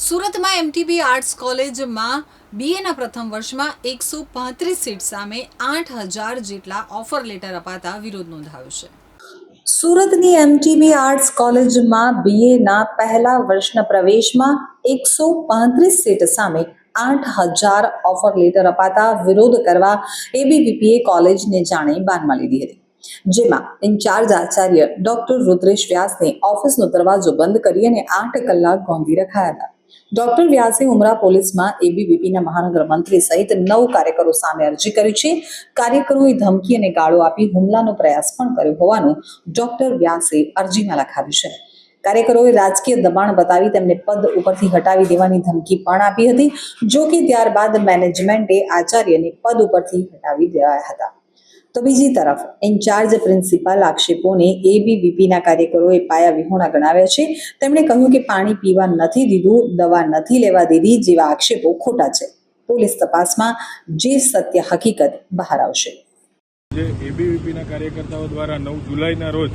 સુરતમાં MTB arts કોલેજમાં બીએના પ્રથમ વર્ષમાં એકસો પાંત્રીસ સીટ સામે આઠ હજાર જેટલા ઓફર લેટર અપાતા વિરોધ નોંધાયો છે. સુરતની એમટીબી આર્ટ્સ કોલેજમાં બીએના પહેલા વર્ષના પ્રવેશમાં એકસો પાંત્રીસ સીટ સામે આઠ હજાર ઓફર લેટર અપાતા વિરોધ કરવા એબીવીપીએ કોલેજને જાણે બાનમાં લીધી હતી. જેમાં ઇન્ચાર્જ આચાર્ય ડોક્ટર રુદ્રેશ વ્યાસને ઓફિસનો દરવાજો બંધ કરી અને આઠ કલાક ગોંધી રખાયા હતા. ડોક્ટર વ્યાસે ઉમરા પોલીસમાં એબીવીપીના મહાનગર મંત્રી સહિત નવ કાર્યકરો સામે અરજી કરી છે. કાર્યકરોએ ધમકી અને ગાળો આપી હુમલાનો પ્રયાસ પણ કર્યો હોવાનું ડોક્ટર વ્યાસે અરજીમાં લખાવ્યું છે. કાર્યકરોએ રાજકીય દબાણ બતાવી તેમને પદ ઉપરથી હટાવી દેવાની ધમકી પણ આપી હતી, જો કે ત્યારબાદ મેનેજમેન્ટે આચાર્યને પદ ઉપરથી હટાવી દેવાયા હતા. તો બીજી તરફ, ઇન્ચાર્જ પ્રિન્સિપાલ આક્ષેપોને એબીવીપીના કાર્યકરોએ પાયા વિહોણા ગણાવ્યા છે. તેમણે કહ્યું કે પાણી પીવા નથી દીધું, દવા નથી લેવા દીધી જેવા આક્ષેપો ખોટા છે. પોલીસ તપાસમાં જે સત્ય હકીકત બહાર આવશે. જે એબીવીપીના કાર્યકર્તાઓ દ્વારા નવ જુલાઈના રોજ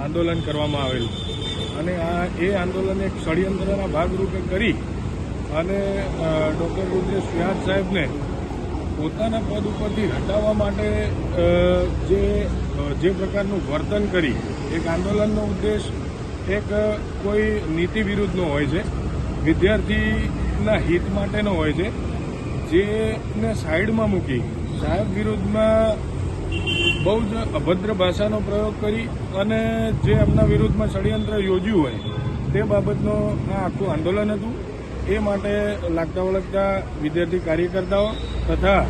આંદોલન કરવામાં આવેલું અને આ એ આંદોલન એક ષડયંત્રના ભાગરૂપે કરી અને ડૉક્ટર રુદ્રેશ વ્યાસ સાહેબને પોતાના પદ ઉપરથી હટાવવા માટે જે જે પ્રકારનું વર્તન કરી એક આંદોલનનો ઉદ્દેશ, એક કોઈ નીતિ વિરુદ્ધનો હોય છે, વિદ્યાર્થીના હિત માટેનો હોય છે, જેને સાઈડમાં મૂકી સાહેબ વિરુદ્ધમાં બહુ જ અભદ્ર ભાષાનો પ્રયોગ કરી અને જે એમના વિરુદ્ધમાં ષડયંત્ર યોજ્યું હોય, તે બાબતનો આ આખું આંદોલન હતું. એ માટે લાગતા વળગતા વિદ્યાર્થી કાર્યકર્તાઓ તથા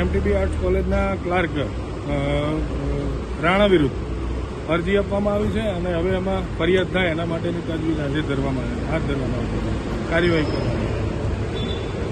એમટીબી આર્ટ્સ કોલેજના ક્લાર્ક રાણા વિરુદ્ધ અરજી આપવામાં આવી છે અને હવે એમાં ફરિયાદ થાય એના માટેની તજવીજ હાજર ધરવામાં હાથ ધરવામાં આવશે. કાર્યવાહી કરવામાં